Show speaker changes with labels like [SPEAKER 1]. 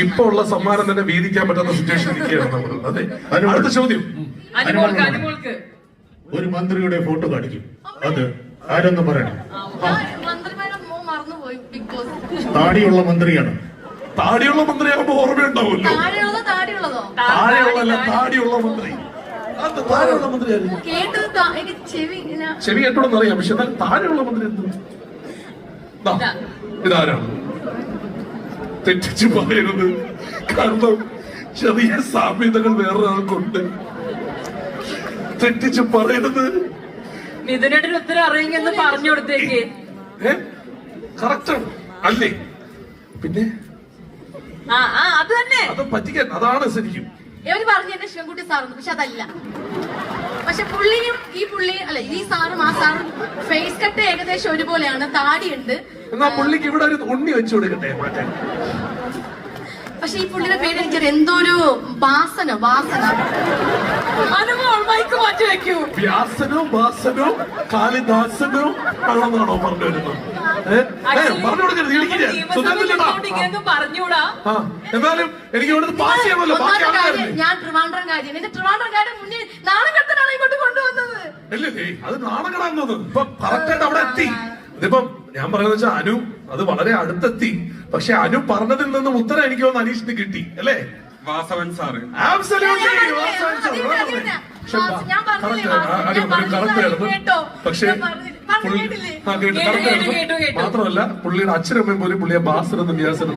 [SPEAKER 1] ഇപ്പൊ ഉള്ള സമ്മാനം തന്നെ വീതിക്കാൻ പറ്റാത്ത സിറ്റുവേഷൻ നിൽക്കുകയാണ് നമ്മൾ. അതെ. അടുത്ത ചോദ്യം.
[SPEAKER 2] ഒരു മന്ത്രിയുടെ ഫോട്ടോ കാണിക്കും. അത് ആരെന്ന് പറയണം? താടിയുള്ള മന്ത്രിയാണ്.
[SPEAKER 1] താടിയുള്ള മന്ത്രിയാകുമ്പോ ഓർമ്മയുണ്ടാവുമല്ലോ.
[SPEAKER 3] താടിയുള്ള താടിയുള്ളതോ?
[SPEAKER 1] താഴെയുള്ള താടിയുള്ള മന്ത്രി. അത് താഴെയുള്ള മന്ത്രി
[SPEAKER 3] ചെവി
[SPEAKER 1] കേട്ടോടെന്ന് അറിയാം പക്ഷെ എന്നാൽ താഴെയുള്ള മന്ത്രി എന്ത് ദാ, ഇതാരാണ്? തെറ്റിച്ച് പറയരുത് കാരണം ചെറിയ സാമ്യതകൾ വേറൊരാൾക്കുണ്ട്. തെറ്റിച്ച് പറയരുത്
[SPEAKER 4] മിഥുനേട്ടന് ഉത്തരം അറിയെന്ന് പറഞ്ഞു കൊടുത്തേക്ക്.
[SPEAKER 1] ഏ? കറക്റ്റാണ്. അല്ലേ? പിന്നെ?
[SPEAKER 4] അത് തന്നെ.
[SPEAKER 1] അത് പറ്റിക്കാൻ അതാണ് ശരിക്കും.
[SPEAKER 3] ഇവർ പറഞ്ഞു ശിവൻകുട്ടി സാറെന്ന് പക്ഷെ അതല്ല. പക്ഷെ പുള്ളിയും ഈ പുള്ളി അല്ല ഈ സാറും ആ സാറും ഫേസ് കട്ട് ഏകദേശം ഒരുപോലെയാണ്. താടിയുണ്ട്.
[SPEAKER 1] എന്നാ പുള്ളിക്ക് ഇവിടെ ഒരു ഉണ്ണി വെച്ചു കൊടുക്കട്ടെ മാറ്റാൻ.
[SPEAKER 3] പക്ഷെ ഈ പുള്ളിയുടെ പേര് എനിക്ക് എന്തോ ഒരു വാസന. വാസന
[SPEAKER 4] മൈക്ക് മാറ്റി വെക്കൂ.
[SPEAKER 1] വ്യാസനോ വാസനോ കാളിദാസനോ പറഞ്ഞു വരുന്നത്? എന്നാലും എനിക്ക് ഇവിടുന്ന് പാസ് ചെയ്യാമല്ലോ
[SPEAKER 3] ഞാൻ ട്രിവാൻഡ്രം കാര്യം. എന്റെ ട്രിവാൻഡ്രം കാര്യം മുന്നിൽ നാളെ കെട്ടനാണ് ഇങ്ങോട്ട് കൊണ്ടുവന്നത്.
[SPEAKER 1] അല്ലേ അത് നാണകടാന്നത് ഇപ്പൊ കറക്റ്റായിട്ട് അവിടെ എത്തി. ഇതിപ്പം ഞാൻ പറയുന്നത് വെച്ചാൽ അനു അത് വളരെ അടുത്തെത്തി. പക്ഷെ അനു പറഞ്ഞതിൽ നിന്നും ഉത്തരം എനിക്ക് ഒന്ന് അനീഷിന് കിട്ടി അല്ലേ?
[SPEAKER 5] വാസവൻ സാറ്.
[SPEAKER 1] പക്ഷേ. മാത്രമല്ല പുള്ളിയുടെ അച്ഛനമ്മയും പോലും പുള്ളിയെ ബാസർ എന്ന് വ്യാസനും